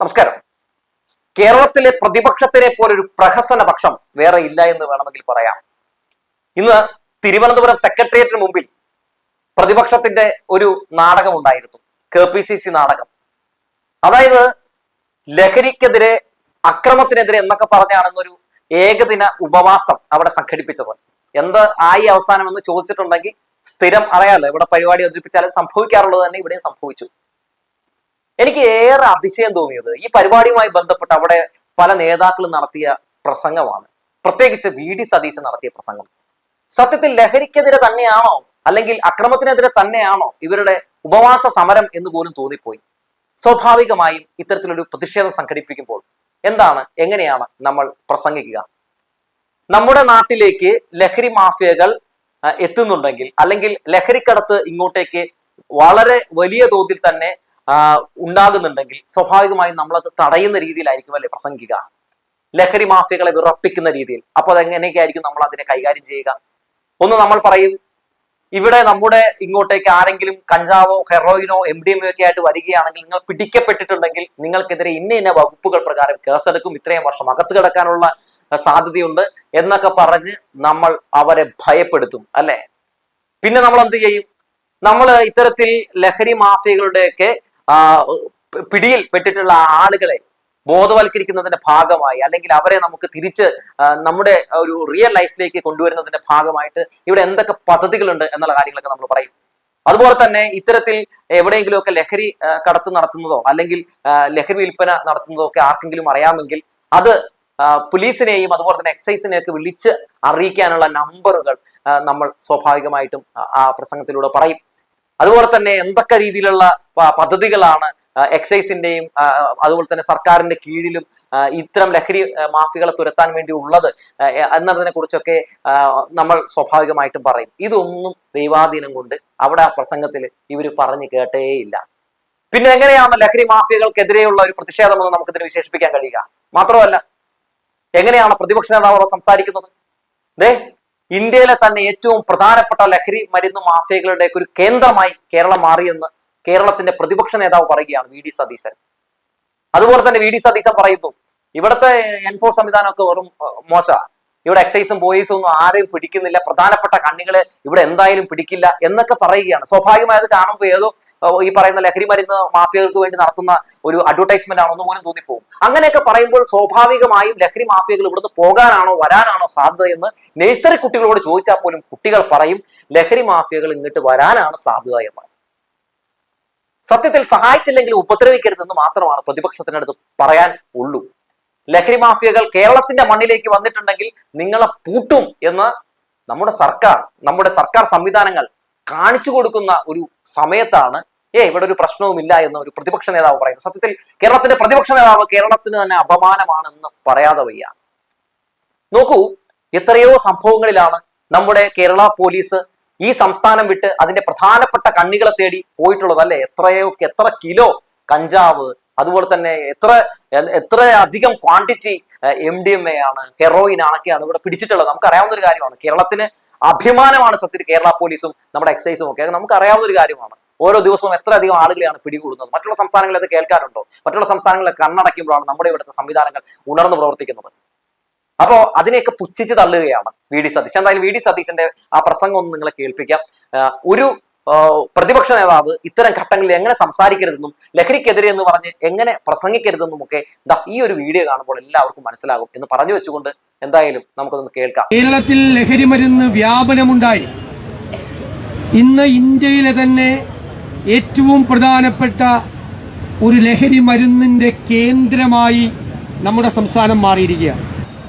നമസ്കാരം. കേരളത്തിലെ പ്രതിപക്ഷത്തിനെ പോലൊരു പ്രഹസന പക്ഷം വേറെ ഇല്ല എന്ന് വേണമെങ്കിൽ പറയാം. ഇന്ന് തിരുവനന്തപുരം സെക്രട്ടേറിയറ്റിന് മുമ്പിൽ പ്രതിപക്ഷത്തിന്റെ ഒരു നാടകം ഉണ്ടായിരുന്നു. കെ പി സി സി നാടകം. അതായത് ലഹരിക്കെതിരെ അക്രമത്തിനെതിരെ എന്നൊക്കെ പറഞ്ഞാണെന്നൊരു ഏകദിന ഉപവാസം അവിടെ സംഘടിപ്പിച്ചത്. എന്ത് ആയി അവസാനം എന്ന് ചോദിച്ചിട്ടുണ്ടെങ്കിൽ സ്ഥിരം അറിയാലോ ഇവിടെ പരിപാടി അവതരിപ്പിച്ചാലും സംഭവിക്കാറുള്ളത് തന്നെ ഇവിടെയും സംഭവിച്ചു. എനിക്ക് ഏറെ അതിശയം തോന്നിയത് ഈ പരിപാടിയുമായി ബന്ധപ്പെട്ട് അവിടെ പല നേതാക്കളും നടത്തിയ പ്രസംഗമാണ്. പ്രത്യേകിച്ച് വി ഡി സതീശൻ നടത്തിയ പ്രസംഗം. സത്യത്തിൽ ലഹരിക്കെതിരെ തന്നെയാണോ അല്ലെങ്കിൽ അക്രമത്തിനെതിരെ തന്നെയാണോ ഇവരുടെ ഉപവാസ സമരം എന്ന് പോലും തോന്നിപ്പോയി? സ്വാഭാവികമായും ഇത്തരത്തിലൊരു പ്രതിഷേധം സംഘടിപ്പിക്കുമ്പോൾ എന്താണ് എങ്ങനെയാണ് നമ്മൾ പ്രസംഗിക്കുക? നമ്മുടെ നാട്ടിലേക്ക് ലഹരി മാഫിയകൾ എത്തുന്നുണ്ടെങ്കിൽ അല്ലെങ്കിൽ ലഹരിക്കടത്ത് ഇങ്ങോട്ടേക്ക് വളരെ വലിയ തോതിൽ തന്നെ ഉണ്ടാകുന്നുണ്ടെങ്കിൽ സ്വാഭാവികമായും നമ്മളത് തടയുന്ന രീതിയിലായിരിക്കും അല്ലെ പ്രസംഗിക്കുക. ലഹരി മാഫിയകളെ വിറപ്പിക്കുന്ന രീതിയിൽ. അപ്പോൾ അതെങ്ങനെയൊക്കെ ആയിരിക്കും നമ്മൾ അതിനെ കൈകാര്യം ചെയ്യുക? ഒന്ന് നമ്മൾ പറയും ഇവിടെ നമ്മുടെ ഇങ്ങോട്ടേക്ക് ആരെങ്കിലും കഞ്ചാവോ ഹെറോയിനോ എം ഡി എം ഒക്കെ ആയിട്ട് വരികയാണെങ്കിൽ നിങ്ങൾ പിടിക്കപ്പെട്ടിട്ടുണ്ടെങ്കിൽ നിങ്ങൾക്കെതിരെ ഇന്ന ഇന്ന വകുപ്പുകൾ പ്രകാരം കേസെടുക്കും. ഇത്രയും വർഷം അകത്ത് കിടക്കാനുള്ള സാധ്യതയുണ്ട് എന്നൊക്കെ പറഞ്ഞ് നമ്മൾ അവരെ ഭയപ്പെടുത്തും അല്ലെ? പിന്നെ നമ്മൾ എന്ത് ചെയ്യും? നമ്മൾ ഇത്തരത്തിൽ ലഹരി മാഫിയകളുടെയൊക്കെ പിടിയിൽ പെട്ടിട്ടുള്ള ആളുകളെ ബോധവൽക്കരിക്കുന്നതിന്റെ ഭാഗമായി അല്ലെങ്കിൽ അവരെ നമുക്ക് തിരിച്ച് നമ്മുടെ ഒരു റിയൽ ലൈഫിലേക്ക് കൊണ്ടുവരുന്നതിന്റെ ഭാഗമായിട്ട് ഇവിടെ എന്തൊക്കെ പദ്ധതികളുണ്ട് എന്നുള്ള കാര്യങ്ങളൊക്കെ നമ്മൾ പറയും. അതുപോലെ തന്നെ ഇത്തരത്തിൽ എവിടെയെങ്കിലുമൊക്കെ ലഹരി കടത്ത് നടത്തുന്നതോ അല്ലെങ്കിൽ ലഹരി വിൽപ്പന നടത്തുന്നതോ ഒക്കെ ആർക്കെങ്കിലും അറിയാമെങ്കിൽ അത് പോലീസിനെയും അതുപോലെ തന്നെ എക്സൈസിനെയൊക്കെ വിളിച്ച് അറിയിക്കാനുള്ള നമ്പറുകൾ നമ്മൾ സ്വാഭാവികമായിട്ടും ആ പ്രസംഗത്തിലൂടെ പറയും. അതുപോലെ തന്നെ എന്തൊക്കെ രീതിയിലുള്ള പദ്ധതികളാണ് എക്സൈസിന്റെയും അതുപോലെ തന്നെ സർക്കാരിന്റെ കീഴിലും ഇത്തരം ലഹരി മാഫികളെ തുരത്താൻ വേണ്ടി ഉള്ളത് എന്നതിനെ കുറിച്ചൊക്കെ നമ്മൾ സ്വാഭാവികമായിട്ടും പറയും. ഇതൊന്നും ദൈവാധീനം കൊണ്ട് അവിടെ ആ പ്രസംഗത്തിൽ ഇവർ പറഞ്ഞു കേട്ടേയില്ല. പിന്നെ എങ്ങനെയാണ് ലഹരി മാഫിയകൾക്കെതിരെയുള്ള ഒരു പ്രതിഷേധമെന്ന് നമുക്കിതിന് വിശേഷിപ്പിക്കാൻ കഴിയുക? മാത്രമല്ല എങ്ങനെയാണ് പ്രതിപക്ഷ നേതാവ് സംസാരിക്കുന്നത്? ദേ ഇന്ത്യയിലെ തന്നെ ഏറ്റവും പ്രധാനപ്പെട്ട ലഹരി മരുന്ന് മാഫിയകളുടെ ഒരു കേന്ദ്രമായി കേരളം മാറിയെന്ന് കേരളത്തിന്റെ പ്രതിപക്ഷ നേതാവ് പറയുകയാണ് വി ഡി സതീശൻ. അതുപോലെ തന്നെ വി ഡി സതീശൻ പറയുന്നു ഇവിടുത്തെ എൻഫോഴ്സ് സംവിധാനമൊക്കെ വെറും മോശ. ഇവിടെ എക്സൈസും പോലീസും ഒന്നും ആരെയും പിടിക്കുന്നില്ല. പ്രധാനപ്പെട്ട കണ്ണികളെ ഇവിടെ എന്തായാലും പിടിക്കില്ല എന്നൊക്കെ പറയുകയാണ്. സ്വാഭാവികമായത് കാണുമ്പോൾ ഏതോ ഈ പറയുന്ന ലഹരി മരുന്ന് മാഫിയകൾക്ക് വേണ്ടി നടത്തുന്ന ഒരു അഡ്വർടൈസ്മെന്റ് ആണെന്ന് പോലും തോന്നിപ്പോകും അങ്ങനെയൊക്കെ പറയുമ്പോൾ സ്വാഭാവികമായും ലഹരി മാഫിയകൾ ഇവിടുന്ന് പോകാനാണോ വരാനാണോ സാധ്യത എന്ന് നഴ്സറി കുട്ടികളോട് ചോദിച്ചാൽ പോലും കുട്ടികൾ പറയും ലഹരി മാഫിയകൾ ഇങ്ങോട്ട് വരാനാണ് സാധ്യത എന്ന് സത്യത്തിൽ സഹായിച്ചില്ലെങ്കിൽ ഉപദ്രവിക്കരുതെന്ന് മാത്രമാണ് പ്രതിപക്ഷത്തിനടുത്ത് പറയാൻ ഉള്ളൂ. ലഹരി മാഫിയകൾ കേരളത്തിന്റെ മണ്ണിലേക്ക് വന്നിട്ടുണ്ടെങ്കിൽ നിങ്ങളെ പൂട്ടും എന്ന് നമ്മുടെ സർക്കാർ നമ്മുടെ സർക്കാർ സംവിധാനങ്ങൾ കാണിച്ചു കൊടുക്കുന്ന ഒരു സമയത്താണ് ഏ ഇവിടെ ഒരു പ്രശ്നവുമില്ല എന്ന് ഒരു പ്രതിപക്ഷ നേതാവ് പറയുന്നത്. സത്യത്തിൽ കേരളത്തിന്റെ പ്രതിപക്ഷ നേതാവ് കേരളത്തിന് തന്നെ അപമാനമാണെന്ന് പറയാതെ വയ്യ. നോക്കൂ എത്രയോ സംഭവങ്ങളിലാണ് നമ്മുടെ കേരള പോലീസ് ഈ സംസ്ഥാനം വിട്ട് അതിന്റെ പ്രധാനപ്പെട്ട കണ്ണികളെ തേടി പോയിട്ടുള്ളത് അല്ലെ? എത്രയോ എത്ര കിലോ കഞ്ചാവ് അതുപോലെ തന്നെ എത്ര എത്ര അധികം quantity M D M A ആണ് ഹെറോയിൻ ആണൊക്കെയാണ് ഇവിടെ പിടിച്ചിട്ടുള്ളത്. നമുക്ക് അറിയാവുന്ന ഒരു കാര്യമാണ് കേരളത്തിന് അഭിമാനമാണ് സത്യത്തിൽ കേരള പോലീസും നമ്മുടെ എക്സൈസും ഒക്കെ. നമുക്ക് അറിയാവുന്ന ഒരു കാര്യമാണ്. ഓരോ ദിവസവും എത്ര അധികം ആളുകളെയാണ് പിടികൂടുന്നത്. മറ്റുള്ള സംസ്ഥാനങ്ങളിൽ അത് കേൾക്കാറുണ്ടോ? മറ്റുള്ള സംസ്ഥാനങ്ങളിൽ കണ്ണടയ്ക്കുമ്പോഴാണ് നമ്മുടെ ഇവിടുത്തെ സംവിധാനങ്ങൾ ഉണർന്നു പ്രവർത്തിക്കുന്നത്. അപ്പോ അതിനെയൊക്കെ പുച്ഛിച്ച് തള്ളുകയാണ് വി ഡി സതീശ് എന്തായാലും വി ഡി സതീശന്റെ ആ പ്രസംഗം ഒന്ന് നിങ്ങളെ കേൾപ്പിക്കാം. ഒരു പ്രതിപക്ഷ നേതാവ് ഇത്തരം ഘട്ടങ്ങളിൽ എങ്ങനെ സംസാരിക്കരുതെന്നും ലഹരിക്കെതിരെ എന്ന് പറഞ്ഞ് എങ്ങനെ പ്രസംഗിക്കരുതെന്നും ഒക്കെ ഈ ഒരു വീഡിയോ കാണുമ്പോൾ എല്ലാവർക്കും മനസ്സിലാകും എന്ന് പറഞ്ഞു വെച്ചുകൊണ്ട് എന്തായാലും നമുക്കൊന്ന് കേൾക്കാം. കേരളത്തിൽ ലഹരി മരുന്ന് വ്യാപനമുണ്ടായി. ഇന്ന് ഇന്ത്യയിലെ തന്നെ ഏറ്റവും പ്രധാനപ്പെട്ട ഒരു ലഹരി മരുന്നിന്റെ കേന്ദ്രമായി നമ്മുടെ സംസ്ഥാനം മാറിയിരിക്കുകയാണ്.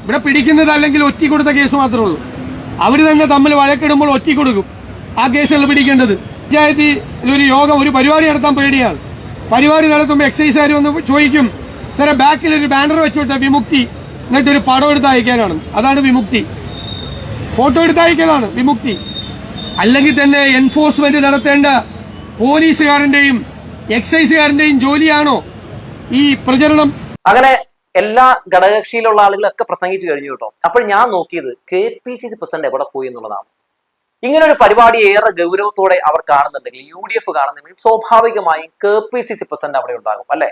ഇവിടെ പിടിക്കുന്നത് അല്ലെങ്കിൽ ഒറ്റ കൊടുത്ത കേസ് മാത്രമേ ഉള്ളൂ. അവർ തന്നെ തമ്മിൽ വഴക്കിടുമ്പോൾ ഒറ്റ കൊടുക്കും ആ കേസല്ല പിടിക്കേണ്ടത്. പഞ്ചായത്തിൽ ഒരു യോഗം ഒരു പരിപാടി നടത്താൻ പേടിയാണ്. പരിപാടി നടത്തുമ്പോൾ എക്സൈസുകാർ വന്ന് ചോദിക്കും സാറെ ബാക്കിൽ ഒരു ബാനർ വെച്ചോട്ടെ വിമുക്തി. എന്നിട്ട് ഒരു പടം എടുത്ത് അയക്കാനാണ്. അതാണ് വിമുക്തി. ഫോട്ടോ എടുത്ത് അയക്കലാണ് വിമുക്തി. അല്ലെങ്കിൽ തന്നെ എൻഫോഴ്സ്മെന്റ് നടത്തേണ്ട പോലീസുകാരന്റെയും എക്സൈസുകാരന്റെയും ജോലിയാണോ ഈ പ്രചരണം? അങ്ങനെ എല്ലാ ഘടകകക്ഷിയിലുള്ള ആളുകളൊക്കെ പ്രസംഗിച്ചു കഴിഞ്ഞു കേട്ടോ. അപ്പോൾ ഞാൻ നോക്കിയത് K P C C president എവിടെ പോയി എന്നുള്ളതാണ്. ഇങ്ങനെ ഒരു പരിപാടി ഏറെ ഗൗരവത്തോടെ അവർ കാണുന്നുണ്ടെങ്കിൽ യു ഡി എഫ് കാണുന്നുണ്ടെങ്കിൽ സ്വാഭാവികമായും K P C C president അവിടെ ഉണ്ടാകും അല്ലെ?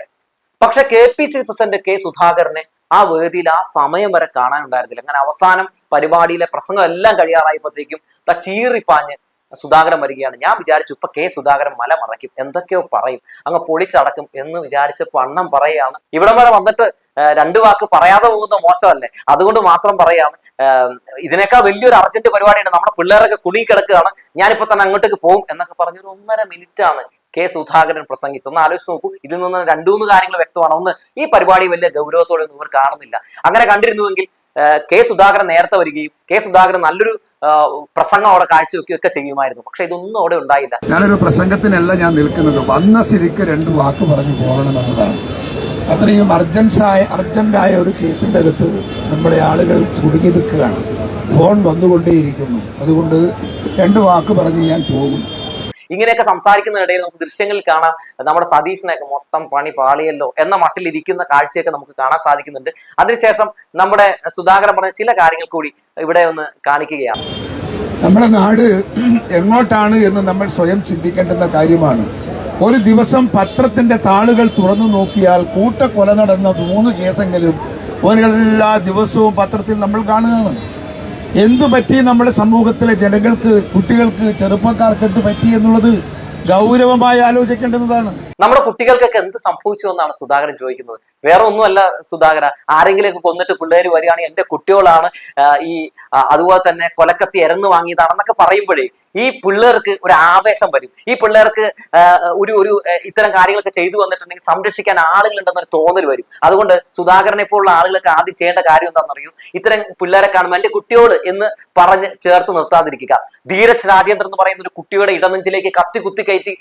പക്ഷെ K P C president K സുധാകരനെ ആ വേദിയിൽ ആ സമയം വരെ കാണാൻ ഉണ്ടായിരുന്നില്ല അങ്ങനെ അവസാനം പരിപാടിയിലെ പ്രസംഗം എല്ലാം കഴിയാറായപ്പോഴത്തേക്കും ത ചീറിപ്പാഞ്ഞ് സുധാകരൻ വരികയാണ്. ഞാൻ വിചാരിച്ചു ഇപ്പൊ കെ സുധാകരൻ മല മറയ്ക്കും. എന്തൊക്കെയോ പറയും. അങ്ങ് പൊളിച്ചടക്കും എന്ന് വിചാരിച്ചപ്പോ അണ്ണം പറയുകയാണ്. ഇവിടം വരെ വന്നിട്ട് രണ്ടു വാക്ക് പറയാതെ പോകുന്ന മോശമല്ലേ? അതുകൊണ്ട് മാത്രം പറയാണ് ഇതിനേക്കാൾ വലിയൊരു അർജന്റ് പരിപാടിയാണ്. നമ്മുടെ പിള്ളേരൊക്കെ കുണി കിടക്കുകയാണ്. ഞാനിപ്പോ തന്നെ അങ്ങോട്ടേക്ക് പോകും എന്നൊക്കെ പറഞ്ഞൊരു ഒന്നര മിനിറ്റ് ആണ് കെ സുധാകരൻ പ്രസംഗിച്ചു. ഒന്ന് ആലോചിച്ച് നോക്കൂ. ഇതിൽ നിന്ന് രണ്ടു മൂന്ന് കാര്യങ്ങൾ വ്യക്തമാണ്. ഒന്ന് ഈ പരിപാടി വലിയ ഗൗരവത്തോടെ ഒന്നും ഇവർ കാണുന്നില്ല. അങ്ങനെ കണ്ടിരുന്നുവെങ്കിൽ കെ സുധാകരൻ നേരത്തെ വരികയും കെ സുധാകരൻ നല്ലൊരു പ്രസംഗം അവിടെ കാഴ്ചവെക്കുകയൊക്കെ ചെയ്യുമായിരുന്നു. പക്ഷെ ഇതൊന്നും അവിടെ ഉണ്ടായില്ല. ഞാനൊരു പ്രസംഗത്തിനല്ല ഞാൻ നിൽക്കുന്നത്. വന്ന സ്ഥിതിക്ക് രണ്ട് വാക്ക് പറഞ്ഞു പോകണമെന്നതാണ് അത്രയും അർജൻസായ അർജന്റായ ഒരു കേസിന്റെ അകത്ത് നമ്മുടെ ആളുകൾ കുടുങ്ങി നിൽക്കുകയാണ്. ഫോൺ വന്നുകൊണ്ടേയിരിക്കുന്നു. അതുകൊണ്ട് രണ്ട് വാക്ക് പറഞ്ഞ് ഞാൻ പോകും. ഇങ്ങനെയൊക്കെ സംസാരിക്കുന്നതിനിടയിൽ നമുക്ക് ദൃശ്യങ്ങളിൽ കാണാം. നമ്മുടെ സതീശിനൊക്കെ മൊത്തം പണി പാളിയല്ലോ എന്ന മട്ടിലിരിക്കുന്ന കാഴ്ചയൊക്കെ നമുക്ക് കാണാൻ സാധിക്കുന്നുണ്ട്. അതിനുശേഷം നമ്മുടെ സുധാകരൻ പറഞ്ഞ ചില കാര്യങ്ങൾ കൂടി ഇവിടെ ഒന്ന് കാണിക്കുകയാണ്. നമ്മുടെ നാട് എങ്ങോട്ടാണ് എന്ന് നമ്മൾ സ്വയം ചിന്തിക്കേണ്ടുന്ന കാര്യമാണ്. ഒരു ദിവസം പത്രത്തിന്റെ താളുകൾ തുറന്നു നോക്കിയാൽ കൂട്ടക്കൊല നടന്ന മൂന്ന് കേസെങ്കിലും ഒരു എല്ലാ ദിവസവും പത്രത്തിൽ നമ്മൾ കാണുകയാണ് എന്തു പറ്റി നമ്മുടെ സമൂഹത്തിലെ ജനങ്ങൾക്ക് കുട്ടികൾക്ക് ചെറുപ്പക്കാർക്ക് എന്ത് പറ്റി എന്നുള്ളത് ഗൗരവമായി ആലോചിക്കേണ്ടുന്നതാണ് നമ്മുടെ കുട്ടികൾക്കൊക്കെ എന്ത് സംഭവിച്ചു എന്നാണ് സുധാകരൻ ചോദിക്കുന്നത്. വേറെ ഒന്നുമല്ല സുധാകര ആരെങ്കിലുമൊക്കെ കൊന്നിട്ട് പിള്ളേർ വരികയാണെങ്കിൽ എന്റെ കുട്ടികളാണ് ഈ അതുപോലെ തന്നെ കൊലക്കത്തി ഇരന്ന് വാങ്ങിയതാണെന്നൊക്കെ പറയുമ്പോഴേ ഈ പിള്ളേർക്ക് ഒരു ആവേശം വരും. ഈ പിള്ളേർക്ക് ഒരു ഒരു ഇത്തരം കാര്യങ്ങളൊക്കെ ചെയ്തു വന്നിട്ടുണ്ടെങ്കിൽ സംരക്ഷിക്കാൻ ആളുകളുണ്ടെന്നൊരു തോന്നൽ വരും. അതുകൊണ്ട് സുധാകരനെ പോലുള്ള ആളുകളൊക്കെ ആദ്യം ചെയ്യേണ്ട കാര്യം എന്താണെന്നറിയൂ? ഇത്തരം പിള്ളേരെ കാണുമ്പോൾ എന്റെ കുട്ടിയോട് എന്ന് പറഞ്ഞ് ചേർത്ത് നിർത്താതിരിക്കുക. ധീരജ് രാജേന്ദ്രൻ എന്ന് പറയുന്ന ഒരു കുട്ടിയുടെ ഇടനെഞ്ചിലേക്ക് കത്തി കുത്തി കയറ്റി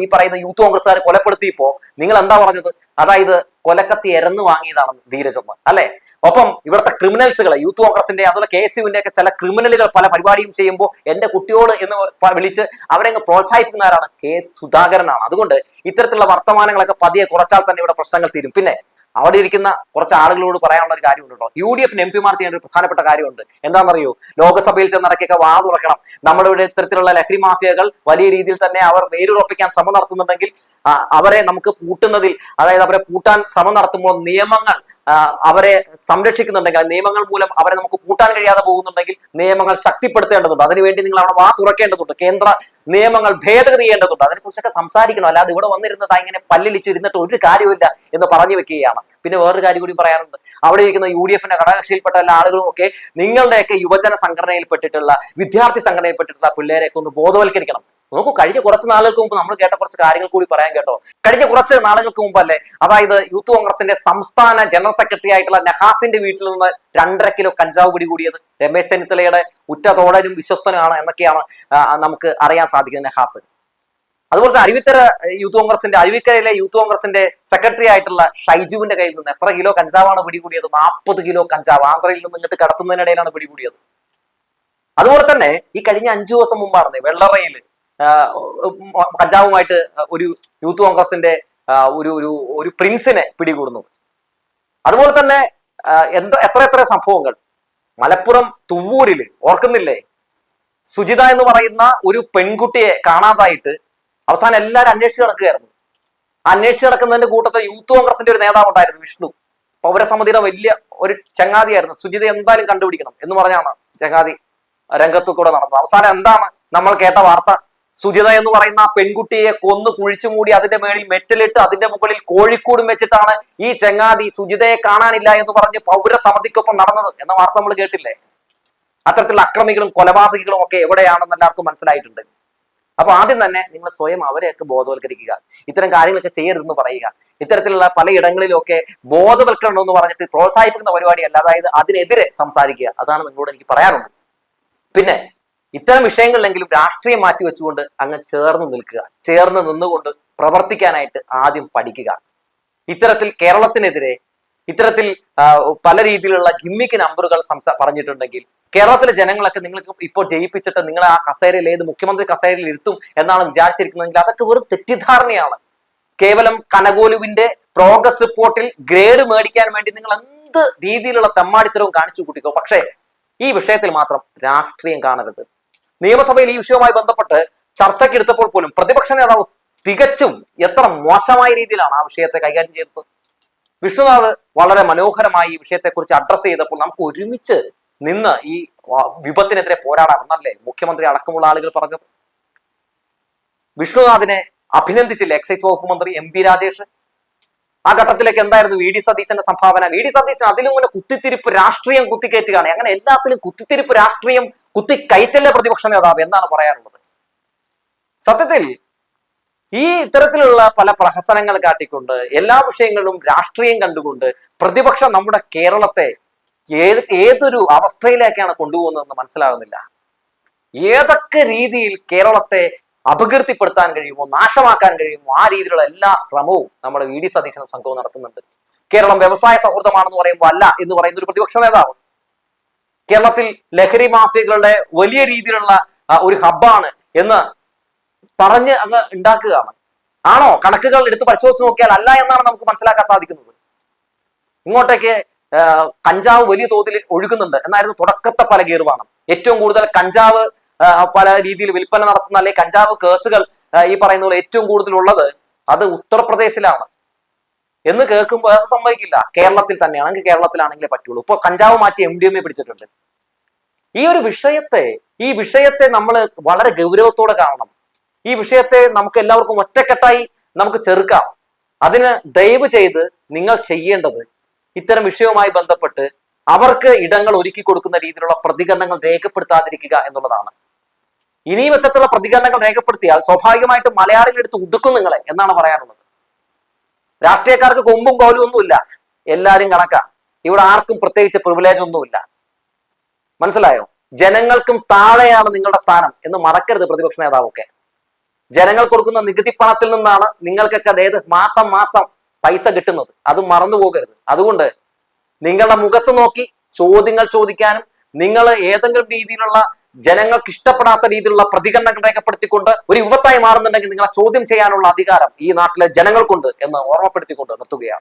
ഈ പറയുന്ന യൂത്ത് കോൺഗ്രസ്സുകാർ കൊലപ്പെടുത്തിയപ്പോ നിങ്ങൾ എന്താ പറഞ്ഞത്? അതായത് കൊലക്കത്തി എരന്ന് വാങ്ങിയതാണ് ധീരജമ്മ അല്ലെ? ഒപ്പം ഇവിടുത്തെ ക്രിമിനൽസുകൾ യൂത്ത് കോൺഗ്രസിന്റെ അതുപോലെ കെ എസ് യുവിന്റെ ഒക്കെ ചില ക്രിമിനലുകൾ പല പരിപാടിയും ചെയ്യുമ്പോൾ എന്റെ കുട്ടിയോട് എന്ന് വിളിച്ച് അവരെ പ്രോത്സാഹിപ്പിക്കുന്നവരാണ് കെ സുധാകരനാണ്. അതുകൊണ്ട് ഇത്തരത്തിലുള്ള വർത്തമാനങ്ങളൊക്കെ പതിയെ കുറച്ചാൽ തന്നെ ഇവിടെ പ്രശ്നങ്ങൾ തീരും. പിന്നെ അവിടെ ഇരിക്കുന്ന കുറച്ച് ആളുകളോട് പറയാനുള്ള ഒരു കാര്യമുണ്ട് കേട്ടോ. യു ഡി എഫിന് എം പിമാർ ചെയ്യേണ്ട ഒരു പ്രധാനപ്പെട്ട കാര്യമുണ്ട്. എന്താണെന്നറിയോ? ലോക്സഭയിൽ ചെന്നിടക്കൊക്കെ വാ തുറക്കണം. നമ്മുടെ ഇവിടെ ഇത്തരത്തിലുള്ള ലഹരി മാഫിയകൾ വലിയ രീതിയിൽ തന്നെ അവർ വേരുറപ്പിക്കാൻ ശ്രമം നടത്തുന്നുണ്ടെങ്കിൽ അവരെ നമുക്ക് പൂട്ടുന്നതിൽ അതായത് അവരെ പൂട്ടാൻ ശ്രമം നടത്തുമ്പോൾ നിയമങ്ങൾ അവരെ സംരക്ഷിക്കുന്നുണ്ടെങ്കിൽ നിയമങ്ങൾ മൂലം അവരെ നമുക്ക് പൂട്ടാൻ കഴിയാതെ പോകുന്നുണ്ടെങ്കിൽ നിയമങ്ങൾ ശക്തിപ്പെടുത്തേണ്ടതുണ്ട്. അതിനുവേണ്ടി നിങ്ങൾ അവിടെ വാ തുറക്കേണ്ടതുണ്ട്. കേന്ദ്ര നിയമങ്ങൾ ഭേദഗതി ചെയ്യേണ്ടതുണ്ട്. അതിനെക്കുറിച്ചൊക്കെ സംസാരിക്കണം. അല്ലാതെ ഇവിടെ വന്നിരുന്നത് ഇങ്ങനെ പല്ലിലിച്ചിരുന്നിട്ട് ഒരു കാര്യമില്ല എന്ന് പറഞ്ഞു വെക്കുകയാണ്. പിന്നെ വേറൊരു കാര്യം കൂടി പറയാനുണ്ട്. അവിടെ ഇരിക്കുന്ന യു ഡി എഫിന്റെ ഘടകകക്ഷിയിൽപ്പെട്ട എല്ലാ ആളുകളും ഒക്കെ നിങ്ങളുടെയൊക്കെ യുവജന സംഘടനയിൽപ്പെട്ടിട്ടുള്ള വിദ്യാർത്ഥി സംഘടനയിൽപ്പെട്ടിട്ടുള്ള പിള്ളേരെയൊക്കെ ഒന്ന് ബോധവൽക്കരിക്കണം. നോക്കൂ കഴിഞ്ഞ കുറച്ച് നാളുകൾക്ക് മുമ്പ് നമ്മൾ കേട്ട കുറച്ച് കാര്യങ്ങൾ കൂടി പറയാൻ കേട്ടോ. കഴിഞ്ഞ കുറച്ച് നാളുകൾക്ക് മുമ്പ് അല്ലേ അതായത് യൂത്ത് കോൺഗ്രസിന്റെ സംസ്ഥാന ജനറൽ സെക്രട്ടറി ആയിട്ടുള്ള നഹാസിന്റെ വീട്ടിൽ നിന്ന് രണ്ടര കിലോ കഞ്ചാവ് പിടികൂടിയത് രമേശ് ചെന്നിത്തലയുടെ ഉറ്റതോടനും വിശ്വസ്തനുമാണ് എന്നൊക്കെയാണ് നമുക്ക് അറിയാൻ സാധിക്കുന്നത് നഹാസ്. അതുപോലെ തന്നെ അരുവിത്തര യൂത്ത് കോൺഗ്രസിന്റെ അരുവിക്കരയിലെ യൂത്ത് കോൺഗ്രസിന്റെ സെക്രട്ടറി ആയിട്ടുള്ള ഷൈജുവിന്റെ കയ്യിൽ നിന്ന് എത്ര കിലോ കഞ്ചാവാണ് പിടികൂടിയത്? നാൽപ്പത് കിലോ കഞ്ചാവ് ആന്ധ്രയിൽ നിന്ന് ഇങ്ങോട്ട് കടത്തുന്നതിനിടയിലാണ് പിടികൂടിയത്. അതുപോലെ തന്നെ ഈ കഴിഞ്ഞ അഞ്ചു ദിവസം മുമ്പാണ് വെള്ളറയിൽ കഞ്ചാവുമായിട്ട് ഒരു യൂത്ത് കോൺഗ്രസിന്റെ ഒരു ഒരു ഒരു പ്രിൻസിനെ പിടികൂടുന്നത്. അതുപോലെ തന്നെ എന്ത എത്ര എത്ര സംഭവങ്ങൾ? മലപ്പുറം തുവ്വൂരിൽ ഓർക്കുന്നില്ലേ? സുജിത എന്ന് പറയുന്ന ഒരു പെൺകുട്ടിയെ കാണാതായിട്ട് അവസാനം എല്ലാവരും അന്വേഷിച്ച് നടക്കുകയായിരുന്നു. അന്വേഷിച്ച് നടക്കുന്നതിന്റെ കൂട്ടത്തിൽ യൂത്ത് കോൺഗ്രസിന്റെ ഒരു നേതാവ് ഉണ്ടായിരുന്നു വിഷ്ണു. പൗരസമിതിയുടെ വലിയ ഒരു ചങ്ങാതിയായിരുന്നു. സുജിത എന്തായാലും കണ്ടുപിടിക്കണം എന്ന് പറഞ്ഞാണ് ചങ്ങാതി രംഗത്ത് കൂടെ നടന്നത്. അവസാനം എന്താണ് നമ്മൾ കേട്ട വാർത്ത? സുജിത എന്ന് പറയുന്ന പെൺകുട്ടിയെ കൊന്നു കുഴിച്ചു മൂടി അതിന്റെ മേളിൽ മെറ്റലിട്ട് അതിന്റെ മുകളിൽ കോഴിക്കൂടും വെച്ചിട്ടാണ് ഈ ചങ്ങാതി സുജിതയെ കാണാനില്ല എന്ന് പറഞ്ഞ് പൗരസമിതിക്കൊപ്പം നടന്നത് എന്ന വാർത്ത നമ്മൾ കേട്ടില്ലേ? അത്തരത്തിലുള്ള അക്രമികളും കൊലപാതകികളും ഒക്കെ എവിടെയാണെന്ന് എല്ലാവർക്കും മനസ്സിലായിട്ടുണ്ട്. അപ്പൊ ആദ്യം തന്നെ നിങ്ങൾ സ്വയം അവരെയൊക്കെ ബോധവൽക്കരിക്കുക. ഇത്തരം കാര്യങ്ങളൊക്കെ ചെയ്യരുതെന്ന് പറയുക. ഇത്തരത്തിലുള്ള പലയിടങ്ങളിലൊക്കെ ബോധവൽക്കരണം എന്ന് പറഞ്ഞിട്ട് പ്രോത്സാഹിപ്പിക്കുന്ന പരിപാടിയല്ല. അതായത് അതിനെതിരെ സംസാരിക്കുക. അതാണ് നിങ്ങളോട് എനിക്ക് പറയാനുള്ളത്. പിന്നെ ഇത്തരം വിഷയങ്ങളിലെങ്കിലും രാഷ്ട്രീയം മാറ്റി വെച്ചുകൊണ്ട് അങ്ങ് ചേർന്ന് നിൽക്കുക. ചേർന്ന് നിന്നുകൊണ്ട് പ്രവർത്തിക്കാനായിട്ട് ആദ്യം പഠിക്കുക. ഇത്തരത്തിൽ കേരളത്തിനെതിരെ ഇത്തരത്തിൽ പല രീതിയിലുള്ള ഗിമ്മിക്ക് നമ്പറുകൾ സംസാ പറഞ്ഞിട്ടുണ്ടെങ്കിൽ കേരളത്തിലെ ജനങ്ങളൊക്കെ നിങ്ങൾ ഇപ്പോൾ ജയിപ്പിച്ചിട്ട് നിങ്ങളെ ആ കസേരയിൽ ഏത് മുഖ്യമന്ത്രി കസേരയിൽ ഇരുത്തും എന്നാണ് വിചാരിച്ചിരിക്കുന്നതെങ്കിൽ അതൊക്കെ വെറും തെറ്റിദ്ധാരണയാണ്. കേവലം കനകോലുവിന്റെ പ്രോഗ്രസ് റിപ്പോർട്ടിൽ ഗ്രേഡ് മേടിക്കാൻ വേണ്ടി നിങ്ങൾ എന്ത് രീതിയിലുള്ള തെമ്മാടിത്തരവും കാണിച്ചു കൂട്ടിക്കോ? പക്ഷേ ഈ വിഷയത്തിൽ മാത്രം രാഷ്ട്രീയം കാണരുത്. നിയമസഭയിൽ ഈ വിഷയവുമായി ബന്ധപ്പെട്ട് ചർച്ചയ്ക്ക് എടുത്തപ്പോൾ പോലും പ്രതിപക്ഷ നേതാവ് തികച്ചും എത്ര മോശമായ രീതിയിലാണ് ആ വിഷയത്തെ കൈകാര്യം ചെയ്തത്. വിഷ്ണുനാഥ് വളരെ മനോഹരമായി ഈ വിഷയത്തെക്കുറിച്ച് അഡ്രസ്സ് ചെയ്തപ്പോൾ നമുക്ക് ഒരുമിച്ച് നിന്ന് ഈ വിപത്തിനെതിരെ പോരാടാം എന്നല്ലേ മുഖ്യമന്ത്രി അടക്കമുള്ള ആളുകൾ പറഞ്ഞു. വിഷ്ണുനാഥിനെ അഭിനന്ദിച്ചില്ല എക്സൈസ് വകുപ്പ് മന്ത്രി എം പി രാജേഷ്? ആ ഘട്ടത്തിലേക്ക് എന്തായിരുന്നു വി ഡി സതീശന്റെ സംഭാവന? വി ഡി സതീശൻ അതിലും ഇങ്ങനെ കുത്തിത്തിരിപ്പ് രാഷ്ട്രീയം കുത്തിക്കയറ്റുകയാണ്. അങ്ങനെ എല്ലാത്തിലും കുത്തിത്തിരിപ്പ് രാഷ്ട്രീയം കുത്തിക്കയറ്റല്ലേ പ്രതിപക്ഷ നേതാവ് എന്നാണ് പറയാറുള്ളത് സത്യത്തിൽ ഈ ഇത്തരത്തിലുള്ള പല പ്രഹസനങ്ങൾ കാട്ടിക്കൊണ്ട് എല്ലാ വിഷയങ്ങളിലും രാഷ്ട്രീയം കണ്ടുകൊണ്ട് പ്രതിപക്ഷം നമ്മുടെ കേരളത്തെ ഏത് ഏതൊരു അവസ്ഥയിലേക്കാണ് കൊണ്ടുപോകുന്നതെന്ന് മനസ്സിലാകുന്നില്ല. ഏതൊക്കെ രീതിയിൽ കേരളത്തെ അപകീർത്തിപ്പെടുത്താൻ കഴിയുമോ നാശമാക്കാൻ കഴിയുമോ ആ രീതിയിലുള്ള എല്ലാ ശ്രമവും നമ്മുടെ വി ഡി സതീശനും സംഘവും നടത്തുന്നുണ്ട്. കേരളം വ്യവസായ സൗഹൃദമാണെന്ന് പറയുമ്പോൾ അല്ല എന്ന് പറയുന്ന ഒരു പ്രതിപക്ഷ നേതാവ്. കേരളത്തിൽ ലഹരി മാഫിയകളുടെ വലിയ രീതിയിലുള്ള ഒരു ഹബ്ബാണ് എന്ന് പറഞ്ഞ് അങ്ങ് ഉണ്ടാക്കുകയാണ് ആണോ? കണക്കുകൾ എടുത്ത് പരിശോധിച്ച് നോക്കിയാൽ അല്ല എന്നാണ് നമുക്ക് മനസ്സിലാക്കാൻ സാധിക്കുന്നത്. ഇങ്ങോട്ടേക്ക് കഞ്ചാവ് വലിയ തോതിൽ ഒഴുകുന്നുണ്ട്. എന്നായിരുന്നു തുടക്കത്തെ പല ഗീർവാണം. ഏറ്റവും കൂടുതൽ കഞ്ചാവ് പല രീതിയിൽ വിൽപ്പന നടത്തുന്ന അല്ലെങ്കിൽ കഞ്ചാവ് കേസുകൾ ഈ പറയുന്ന പോലെ ഏറ്റവും കൂടുതൽ ഉള്ളത് അത് ഉത്തർപ്രദേശിലാണ്. എന്ന് കേൾക്കുമ്പോൾ അത് സംഭവിക്കില്ല. കേരളത്തിൽ തന്നെയാണെങ്കിൽ കേരളത്തിലാണെങ്കിലേ പറ്റുള്ളൂ. ഇപ്പൊ കഞ്ചാവ് മാറ്റി എം ഡി എം എ പിടിച്ചിട്ടുണ്ട്. ഈ ഒരു വിഷയത്തെ ഈ വിഷയത്തെ നമ്മൾ വളരെ ഗൗരവത്തോടെ കാണണം. ഈ വിഷയത്തെ നമുക്ക് എല്ലാവർക്കും ഒറ്റക്കെട്ടായി നമുക്ക് ചെറുക്കാം. അതിന് ദയവ് ചെയ്ത് നിങ്ങൾ ചെയ്യേണ്ടത് ഇത്തരം വിഷയവുമായി ബന്ധപ്പെട്ട് അവർക്ക് ഇടങ്ങൾ ഒരുക്കി കൊടുക്കുന്ന രീതിയിലുള്ള പ്രതികരണങ്ങൾ രേഖപ്പെടുത്താതിരിക്കുക എന്നുള്ളതാണ്. ഇനിയും എത്തരത്തിലുള്ള പ്രതികരണങ്ങൾ രേഖപ്പെടുത്തിയാൽ സ്വാഭാവികമായിട്ടും മലയാളികൾ എടുത്ത് ഉടുക്കും നിങ്ങളെ എന്നാണ് പറയാനുള്ളത്. രാഷ്ട്രീയക്കാർക്ക് കൊമ്പും കോലും ഒന്നുമില്ല. എല്ലാരും കണക്കാ. ഇവിടെ ആർക്കും പ്രത്യേകിച്ച് പ്രിവിലേജ് ഒന്നുമില്ല. മനസ്സിലായോ? ജനങ്ങൾക്കും താഴെയാണ് നിങ്ങളുടെ സ്ഥാനം എന്ന് മറക്കരുത് പ്രതിപക്ഷ നേതാവൊക്കെ. ജനങ്ങൾ കൊടുക്കുന്ന നികുതി പണത്തിൽ നിന്നാണ് നിങ്ങൾക്കൊക്കെ അതായത് മാസം മാസം പൈസ കിട്ടുന്നത്. അത് മറന്നു പോകരുത്. അതുകൊണ്ട് നിങ്ങളുടെ മുഖത്ത് നോക്കി ചോദ്യങ്ങൾ ചോദിക്കാനും നിങ്ങൾ ഏതെങ്കിലും രീതിയിലുള്ള ജനങ്ങൾക്ക് ഇഷ്ടപ്പെടാത്ത രീതിയിലുള്ള പ്രതികരണങ്ങൾ രേഖപ്പെടുത്തിക്കൊണ്ട് ഒരു യുവത്തായി മാറുന്നുണ്ടെങ്കിൽ നിങ്ങളെ ചോദ്യം ചെയ്യാനുള്ള അധികാരം ഈ നാട്ടിലെ ജനങ്ങൾക്കുണ്ട് എന്ന് ഓർമ്മപ്പെടുത്തിക്കൊണ്ട് നിർത്തുകയാണ്.